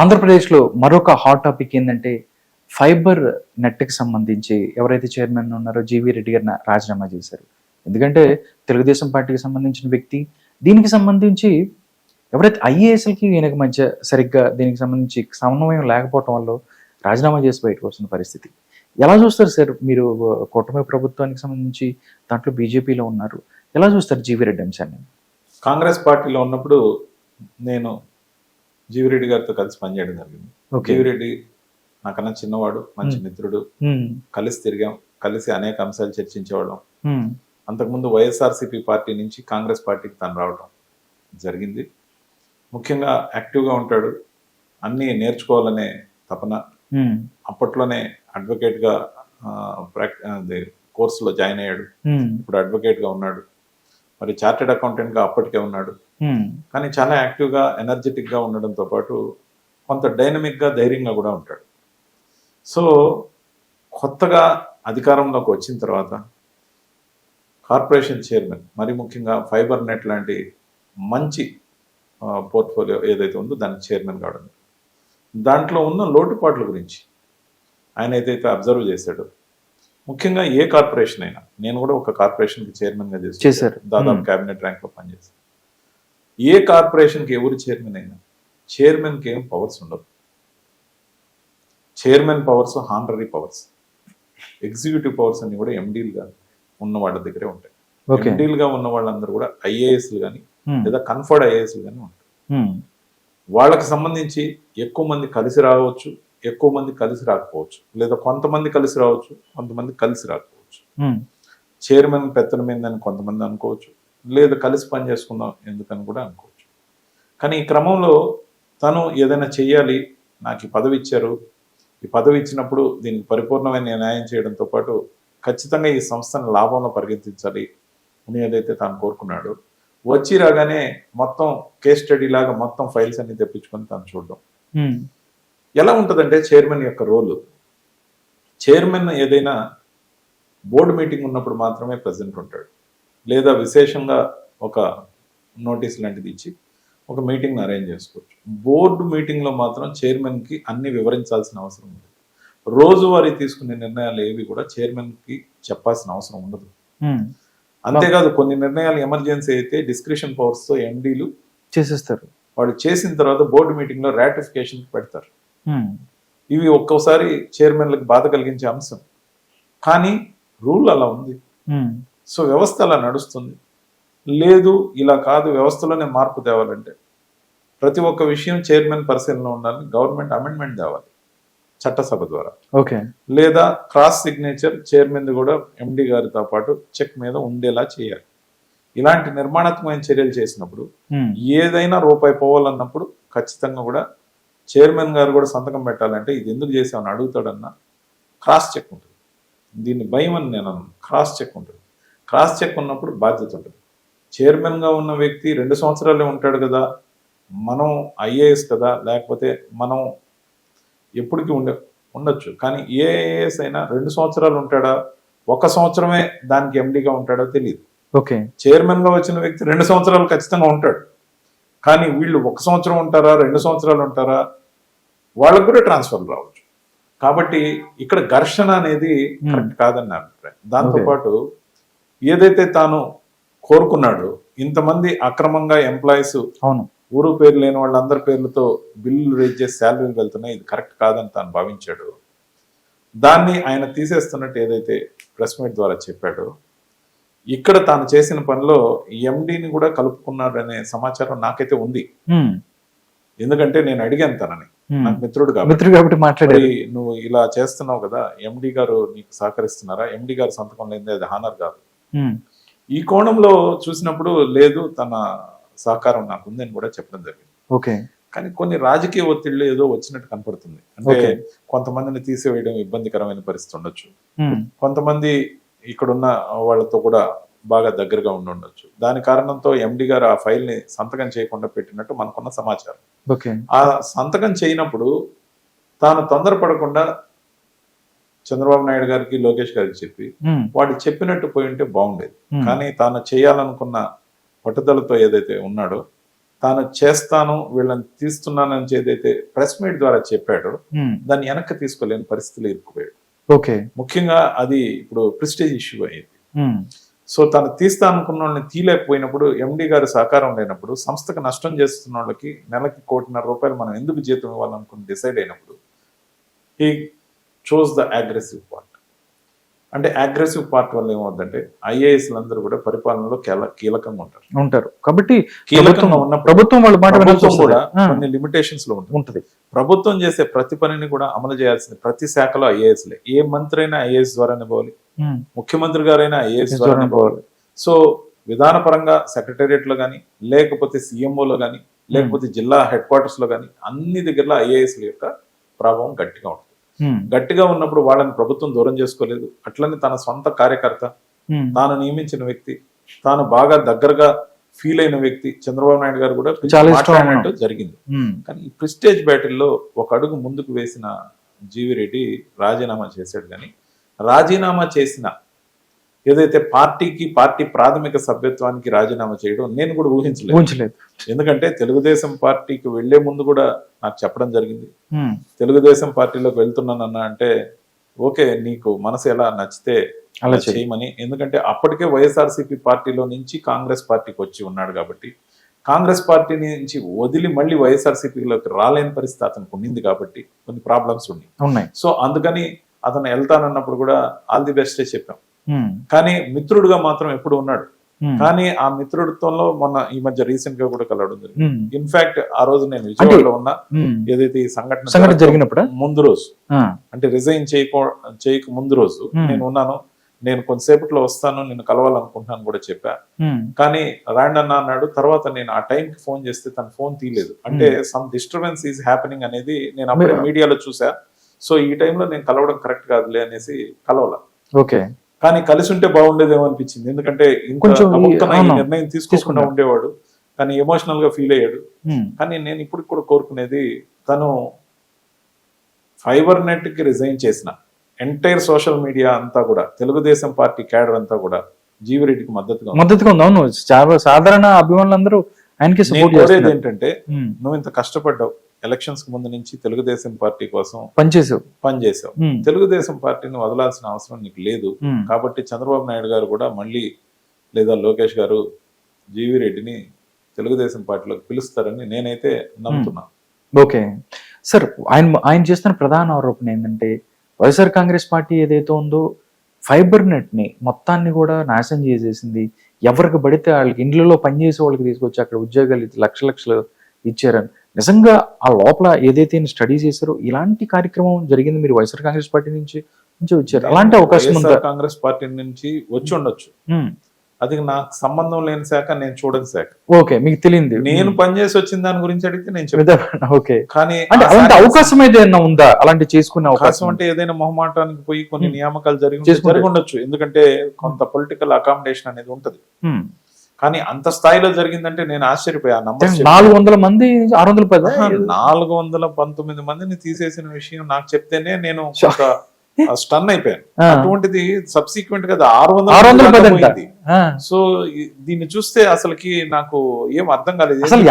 ఆంధ్రప్రదేశ్లో మరొక hot topic ఏంటంటే ఫైబర్ నెట్కి సంబంధించి ఎవరైతే చైర్మన్ ఉన్నారో జీవీ రెడ్డి గారిన రాజీనామా చేశారు. ఎందుకంటే తెలుగుదేశం పార్టీకి సంబంధించిన వ్యక్తి. దీనికి సంబంధించి ఎవరైతే ఐఏఎస్ఎల్కి ఈయనకి మధ్య సరిగ్గా దీనికి సంబంధించి సమన్వయం లేకపోవటం వల్ల రాజీనామా చేసి బయటకు వస్తున్న పరిస్థితి. ఎలా చూస్తారు సార్ మీరు కూటమి ప్రభుత్వానికి సంబంధించి దాంట్లో బీజేపీలో ఉన్నారు? ఎలా చూస్తారు జీవీ రెడ్డి అంశాన్ని? కాంగ్రెస్ పార్టీలో ఉన్నప్పుడు నేను జీవిరెడ్డి గారితో కలిసి పనిచేయడం జరిగింది. జీవిరెడ్డి నాకన్నా చిన్నవాడు మంచి. మిత్రుడు. కలిసి తిరిగాం. కలిసి అనేక అంశాలు చర్చించేవాళ్ళం. అంతకుముందు వైఎస్ఆర్సీపీ పార్టీ నుంచి కాంగ్రెస్ పార్టీకి తను రావడం జరిగింది. ముఖ్యంగా యాక్టివ్గా ఉంటాడు. అన్నీ నేర్చుకోవాలనే తపన. అప్పట్లోనే అడ్వకేట్గా ప్రాక్ కోర్సులో జాయిన్ అయ్యాడు. ఇప్పుడు అడ్వకేట్గా ఉన్నాడు. మరి చార్టెడ్ అకౌంటెంట్గా అప్పటికే ఉన్నాడు. కానీ చాలా యాక్టివ్గా ఎనర్జెటిక్గా ఉండడంతో పాటు కొంత డైనమిక్గా ధైర్యంగా కూడా ఉంటాడు. సో కొత్తగా అధికారంలోకి వచ్చిన తర్వాత కార్పొరేషన్ చైర్మన్ మరి ముఖ్యంగా ఫైబర్ నెట్ లాంటి మంచి పోర్ట్ఫోలియో ఏదైతే ఉందో దానికి చైర్మన్ కావడం. దాంట్లో ఉన్న లోటుపాట్ల గురించి ఆయన ఏదైతే అబ్జర్వ్ చేశాడో ముఖ్యంగా ఏ కార్పొరేషన్ అయినా నేను కూడా ఒక కార్పొరేషన్కి చైర్మన్గా చేశారు. దాదాపు. క్యాబినెట్ ర్యాంక్లో పనిచేశాను. ఏ కార్పొరేషన్కి ఎవరు చైర్మన్ అయినా చైర్మన్కి ఏం పవర్స్ ఉండవు. Chairman powers honorary powers executive powers అన్ని కూడా ఎండీలుగా ఉన్న వాళ్ళ దగ్గరే ఉంటాయి. ఎండీలుగా ఉన్న వాళ్ళందరూ కూడా ఐఏఎస్లు కానీ లేదా కన్ఫర్డ్ ఐఏఎస్లు కానీ ఉంటాయి వాళ్ళకి సంబంధించి ఎక్కువ మంది కలిసి రావచ్చు ఎక్కువ మంది కలిసి రాకపోవచ్చు. లేదా కొంతమంది కలిసి రావచ్చు కొంతమంది కలిసి రాకపోవచ్చు. చైర్మన్ పెత్తనం ఏందని కొంతమంది అనుకోవచ్చు లేదా కలిసి పని చేసుకుందాం ఎందుకని కూడా అనుకోవచ్చు. కానీ ఈ క్రమంలో తను ఏదైనా చెయ్యాలి నాకు ఈ పదవి ఇచ్చారు ఈ పదవి ఇచ్చినప్పుడు దీనికి పరిపూర్ణమైన న్యాయం చేయడంతో పాటు ఖచ్చితంగా ఈ సంస్థను లాభంలో పరిగెత్తించాలి అని ఏదైతే తాను కోరుకున్నాడు వచ్చి రాగానే మొత్తం కేస్ స్టడీ లాగా మొత్తం ఫైల్స్ అన్ని తెప్పించుకొని తను చూడడం. ఎలా ఉంటుందంటే చైర్మన్ యొక్క రోల్? చైర్మన్ ఏదైనా బోర్డు మీటింగ్ ఉన్నప్పుడు మాత్రమే ప్రజెంట్ ఉంటాడు. లేదా విశేషంగా ఒక నోటీస్ లాంటిది ఇచ్చి ఒక మీటింగ్ అరేంజ్ చేసుకోవచ్చు. బోర్డు మీటింగ్లో మాత్రం చైర్మన్కి అన్ని వివరించాల్సిన అవసరం ఉంది రోజువారీ తీసుకునే నిర్ణయాలు ఏవి కూడా చైర్మన్కి చెప్పాల్సిన అవసరం ఉండదు. అంతేకాదు కొన్ని నిర్ణయాలు ఎమర్జెన్సీ అయితే డిస్క్రిషన్ పవర్స్తో ఎండీలు చేసేస్తారు. వాడు చేసిన తర్వాత బోర్డు మీటింగ్లో రాటిఫికేషన్ పెడతారు. ఇవి ఒక్కోసారి చైర్మన్లకు బాధ కలిగించే అంశం. కానీ రూల్ అలా ఉంది. ఉమ్, సో వ్యవస్థ అలా నడుస్తుంది. లేదు ఇలా కాదు వ్యవస్థలోనే మార్పు తేవాలంటే. ప్రతి ఒక్క విషయం చైర్మన్ పరిశీలన ఉండాలి గవర్నమెంట్ అమెండ్మెంట్ తేవాలి చట్టసభ ద్వారా. ఓకే. లేదా క్రాస్ సిగ్నేచర్ చైర్మన్ కూడా ఎండి గారితో పాటు చెక్ మీద ఉండేలా చేయాలి. ఇలాంటి నిర్మాణాత్మకమైన చర్యలు చేసినప్పుడు ఉమ్, ఏదైనా రూపాయి పోవాలన్నప్పుడు ఖచ్చితంగా కూడా చైర్మన్ గారు కూడా సంతకం పెట్టాలంటే ఇది ఎందుకు చేసామని అడుగుతాడన్న క్రాస్ చెక్ ఉంటుంది. దీన్ని భయం అని నేను అన్నాను క్రాస్ చెక్ ఉంటుంది. క్రాస్ చెక్ ఉన్నప్పుడు బాధ్యత ఉంటుంది. చైర్మన్గా ఉన్న వ్యక్తి రెండు సంవత్సరాలే ఉంటాడు కదా. మనం ఐఏఎస్ కదా. లేకపోతే మనం ఎప్పటికీ ఉండే ఉండొచ్చు. కానీ ఏ ఐఏఎస్ అయినా రెండు సంవత్సరాలు ఉంటాడా? ఒక సంవత్సరమే దానికి ఎండిగా ఉంటాడో తెలియదు ఓకే. చైర్మన్గా వచ్చిన వ్యక్తి రెండు సంవత్సరాలు ఖచ్చితంగా ఉంటాడు. కానీ వీళ్ళు ఒక సంవత్సరం ఉంటారా రెండు సంవత్సరాలు ఉంటారా వాళ్ళకు కూడా ట్రాన్స్ఫర్ రావచ్చు. కాబట్టి ఇక్కడ ఘర్షణ అనేది కరెక్ట్ కాదని నా అభిప్రాయం. దాంతోపాటు ఏదైతే తాను కోరుకున్నాడో ఇంతమంది అక్రమంగా ఎంప్లాయీస్ అవును. ఊరు పేరు లేని వాళ్ళందరి పేర్లతో బిల్లులు రేజ్ చేసి శాలరీలు వెళ్తున్నాయి ఇది కరెక్ట్ కాదని తాను భావించాడు. దాన్ని ఆయన తీసేస్తున్నట్టు ఏదైతే ప్రెస్ మీట్ ద్వారా చెప్పాడో ఇక్కడ తాను చేసిన పనిలో ఎండిని కూడా కలుపుకున్నాడనే సమాచారం నాకైతే ఉంది. ఎందుకంటే నేను అడిగాను తనని. నాకు మిత్రుడు కాబట్టి. మిత్రుడు కాబట్టి మాట్లాడారు. మరి నువ్వు ఇలా చేస్తున్నావు కదా ఎండి గారు నీకు సహకరిస్తున్నారా? ఎండి గారు సంతకం లేనిదే అది హానర్ కాదు. ఈ కోణంలో చూసినప్పుడు లేదు తన సహకారం నాకు ఉందని కూడా చెప్పడం జరిగింది. ఓకే. కానీ కొన్ని రాజకీయ ఒత్తిళ్ళు ఏదో వచ్చినట్టు కనపడుతుంది. అంటే. కొంతమందిని తీసివేయడం ఇబ్బందికరమైన పరిస్థితి ఉండొచ్చు. కొంతమంది ఇక్కడున్న వాళ్ళతో కూడా బాగా దగ్గరగా ఉండి ఉండొచ్చు. దాని కారణంతో ఎండి గారు ఆ ఫైల్ని సంతకం చేయకుండా పెట్టినట్టు మనకున్న సమాచారం. ఓకే. ఆ సంతకం చేయనప్పుడు తాను తొందరపడకుండా చంద్రబాబు నాయుడు గారికి లోకేష్ గారికి చెప్పి వాడు చెప్పినట్టు పోయి ఉంటే బాగుండేది. కానీ తాను చేయాలనుకున్న పట్టుదలతో ఏదైతే ఉన్నాడో తాను చేస్తాను వీళ్ళని తీస్తున్నానని ఏదైతే ప్రెస్ మీట్ ద్వారా చెప్పాడో దాన్ని వెనక్కి తీసుకోలేని పరిస్థితులు ఇరుక్కుపోయాడు. ఓకే. ముఖ్యంగా అది ఇప్పుడు ప్రెస్టేజ్ ఇష్యూ అయింది ఉమ్, సో తను తీస్తా అనుకున్న వాళ్ళని తీయలేకపోయినప్పుడు ఎండి గారి సహకారం లేనప్పుడు సంస్థకు నష్టం చేస్తున్న వాళ్ళకి నెలకి కోటిన్నర రూపాయలు మనం ఎందుకు జీతం ఇవ్వాలనుకుని డిసైడ్ అయినప్పుడు ఈ చోజ్ ద అగ్రెసివ్ పార్ట్ అంటే అగ్రెసివ్ పార్ట్ వల్ల ఏమవుతుందంటే ఐఏఎస్లు అందరూ కూడా పరిపాలనలో కీల- కీలకంగా ఉంటారు. ఉంటారు. కాబట్టి కీలకంగా ఉన్నప్పుడు ప్రభుత్వం వాళ్ళ మాట ప్రభుత్వం. కూడా కొన్ని లిమిటేషన్స్లో ఉంటుంది. ఉంటది. ప్రభుత్వం చేసే ప్రతి పనిని కూడా అమలు చేయాల్సింది ప్రతి శాఖలో ఐఏఎస్లే ఏ మంత్రి అయినా ఐఏఎస్ ద్వారానే పోవాలి ముఖ్యమంత్రి గారైనా ఐఏఎస్ ద్వారానే పోవాలి సో విధానపరంగా సెక్రటేరియట్లో కానీ లేకపోతే సీఎంఓలో కానీ లేకపోతే జిల్లా హెడ్ క్వార్టర్స్లో కానీ అన్ని దగ్గరలో ఐఏఎస్ల యొక్క ప్రభావం గట్టిగా ఉంటుంది. గట్టిగా ఉన్నప్పుడు వాళ్ళని ప్రభుత్వం దూరం చేసుకోలేదు. అట్లనే తన సొంత కార్యకర్త తాను నియమించిన వ్యక్తి తాను బాగా దగ్గరగా ఫీల్ అయిన వ్యక్తి చంద్రబాబు నాయుడు గారు కూడా మాట్లాడినట్టు జరిగింది. కానీ ఈ ప్రిస్టేజ్ బ్యాటిల్లో ఒక అడుగు ముందుకు వేసిన జీవి రెడ్డి రాజీనామా చేశాడు కానీ రాజీనామా చేసిన ఏదైతే పార్టీకి పార్టీ ప్రాథమిక సభ్యత్వానికి రాజీనామా చేయడం నేను కూడా ఊహించలేదు. ఊహించలేదు. ఎందుకంటే తెలుగుదేశం పార్టీకి వెళ్ళే ముందు కూడా నాకు చెప్పడం జరిగింది. తెలుగుదేశం పార్టీలోకి వెళ్తున్నానన్నా అంటే ఓకే నీకు మనసు ఎలా నచ్చితే అలా. చేయమని. ఎందుకంటే అప్పటికే వైఎస్ఆర్సీపీ పార్టీలో నుంచి కాంగ్రెస్ పార్టీకి వచ్చి ఉన్నాడు కాబట్టి కాంగ్రెస్ పార్టీ నుంచి వదిలి మళ్ళీ వైఎస్ఆర్సీపీలోకి రాలేని పరిస్థితి అతనికి ఉండింది కాబట్టి కొన్ని ప్రాబ్లమ్స్ ఉన్నాయి. ఉన్నాయి. సో అందుకని అతను వెళ్తానన్నప్పుడు కూడా ఆల్ ది బెస్టే చెప్పాం. కానీ మిత్రుడుగా మాత్రం ఎప్పుడు ఉన్నాడు. ఉమ్, కానీ ఆ మిత్రుడితో మొన్న ఈ మధ్య రీసెంట్గా కూడా కలవడం జరిగింది. ఇన్ఫాక్ట్ ఆ రోజు నేను విజయవాడలో ఉన్న. ఏదైతే ఈ సంఘటన సంఘటన జరిగినప్పుడా? ముందు రోజు. అంటే రిజైన్ చేయకో చేయక ముందు రోజు Hmm. నేను ఉన్నాను. నేను కొంతసేపట్లో వస్తాను నేను కలవాలనుకుంటున్నాను కూడా చెప్పా. కానీ రాండ్ అన్న అన్నాడు. తర్వాత నేను ఆ టైంకి ఫోన్ చేస్తే తన ఫోన్ తీయలేదు. అంటే సమ్ డిస్టర్బెన్స్ ఈజ్ హ్యాపెనింగ్ అనేది నేను అప్పుడే మీడియాలో చూసా సో ఈ టైంలో నేను కలవడం కరెక్ట్ కాదులే అనేసి కలవాల. ఓకే కానీ కలిసి ఉంటే బాగుండేదేమో అనిపించింది. ఎందుకంటే ఇంకా కొంచెం ఈ- గబుక్కన ఈ అవును. నిర్ణయం తీసుకుండా తీసుకున్నాడు. ఉండేవాడు. కానీ ఎమోషనల్గా ఫీల్ అయ్యాడు. ఉమ్, కానీ నేను ఇప్పుడు కూడా కోరుకునేది తను ఫైబర్ నెట్కి రిజైన్ చేసిన. ఎంటైర్ సోషల్ మీడియా అంతా కూడా తెలుగుదేశం పార్టీ క్యాడర్ అంతా కూడా జీవిరెడ్డికి మద్దతుగా. మద్దతుగా ఉంది. అవును. సాధారణ అభిమానులందరూ ఆయనకి సపోర్ట్ ఏంటంటే ఉమ్, నువ్వు ఇంత కష్టపడ్డావు. ఎలక్షన్స్కు ముందు నుంచి తెలుగుదేశం పార్టీ కోసం పనిచేసావు పనిచేసావు తెలుగుదేశం పార్టీని వదలాల్సిన అవసరం నీకు లేదు. కాబట్టి చంద్రబాబు నాయుడు గారు కూడా మళ్ళీ లేదా లోకేష్ గారు జీవి రెడ్డిని తెలుగుదేశం పార్టీలోకి పిలుస్తారని నేనైతే నమ్ముతున్నాను ఓకే. సార్ ఆయన ఆయన చేస్తున్న ప్రధాన ఆరోపణ ఏంటంటే వైఎస్ఆర్ కాంగ్రెస్ పార్టీ ఏదైతే ఉందో ఫైబర్ నెట్ని మొత్తాన్ని కూడా నాశనం చేసేసింది. ఎవరికి పడితే వాళ్ళకి ఇండ్లలో పనిచేసే వాళ్ళకి తీసుకొచ్చి అక్కడ ఉద్యోగాలు లక్ష లక్షలు ఇచ్చారని. నిజంగా ఆ లోపల ఏదైతే స్టడీ చేశారో ఇలాంటి కార్యక్రమం జరిగింది. మీరు వైఎస్ఆర్ కాంగ్రెస్ పార్టీ నుంచి నుంచి వచ్చారు. అలాంటి అవకాశం ఉందా? కాంగ్రెస్ పార్టీ నుంచి వచ్చి ఉండొచ్చు. అది నాకు సంబంధం లేని శాఖ నేను చూడని శాఖ. ఓకే మీకు తెలియంది. నేను పనిచేసి వచ్చిన దాని గురించి అడిగితే నేను చెప్తాను. ఓకే. కానీ అంటే అలాంటి అవకాశం ఏదైనా ఉందా? అలాంటి చేసుకునే అవకాశం అంటే ఏదైనా మొహమాటానికి పోయి కొన్ని. నియామకాలు జరిగి జరిగి ఉండొచ్చు ఎందుకంటే కొంత పొలిటికల్ అకామిడేషన్ అనేది ఉంటది. కానీ అంత స్థాయిలో జరిగిందంటే నేను ఆశ్చర్యపోయా. నాలుగు వందల మంది ఆరు వందల పది నాలుగు వందల పంతొమ్మిది మందిని తీసేసిన విషయం నాకు చెప్తేనే నేను. స్టన్ అయిపోయాను. అటువంటిది సబ్సిక్వెంట్గా ఆరు వందల సో దీన్ని చూస్తే అసలుకి నాకు ఏం అర్థం కాలేదు. అసలు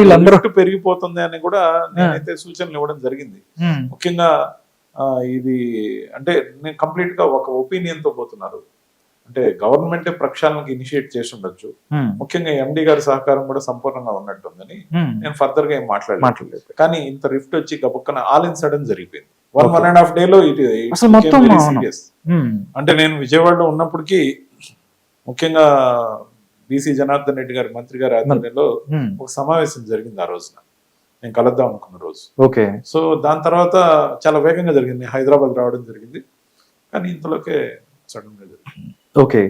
వీళ్ళందరూ? లిఫ్ట్ పెరిగిపోతుంది అని కూడా నేనైతే సూచనలు ఇవ్వడం జరిగింది. ముఖ్యంగా ఇది అంటే నేను కంప్లీట్గా ఒక ఒపీనియన్తో పోతున్నారు. అంటే గవర్నమెంటే ప్రక్షాళనకి ఇనిషియేట్ చేసి ఉండొచ్చు. ముఖ్యంగా ఎండి గారి సహకారం కూడా సంపూర్ణంగా ఉన్నట్టుందని. నేను ఫర్దర్గా ఏం మాట్లాడలేదు. కానీ ఇంత రిఫ్ట్ వచ్చి గబుక్కన ఆల్ ఇన్ సడన్ జరిగిపోయింది. One one and half day లో ఇట్. సీరియస్ అంటే నేను విజయవాడలో ఉన్నప్పటికీ ముఖ్యంగా బీసీ జనార్దన్ రెడ్డి గారి మంత్రి గారి ఆధ్వర్యంలో ఒక సమావేశం జరిగింది ఆ రోజున. నేను కలుద్దాం అనుకున్న రోజు. ఓకే. సో దాని తర్వాత చాలా వేగంగా జరిగింది. హైదరాబాద్ రావడం జరిగింది. కానీ ఇంతలోకే సడన్గా జరిగింది. ఓకే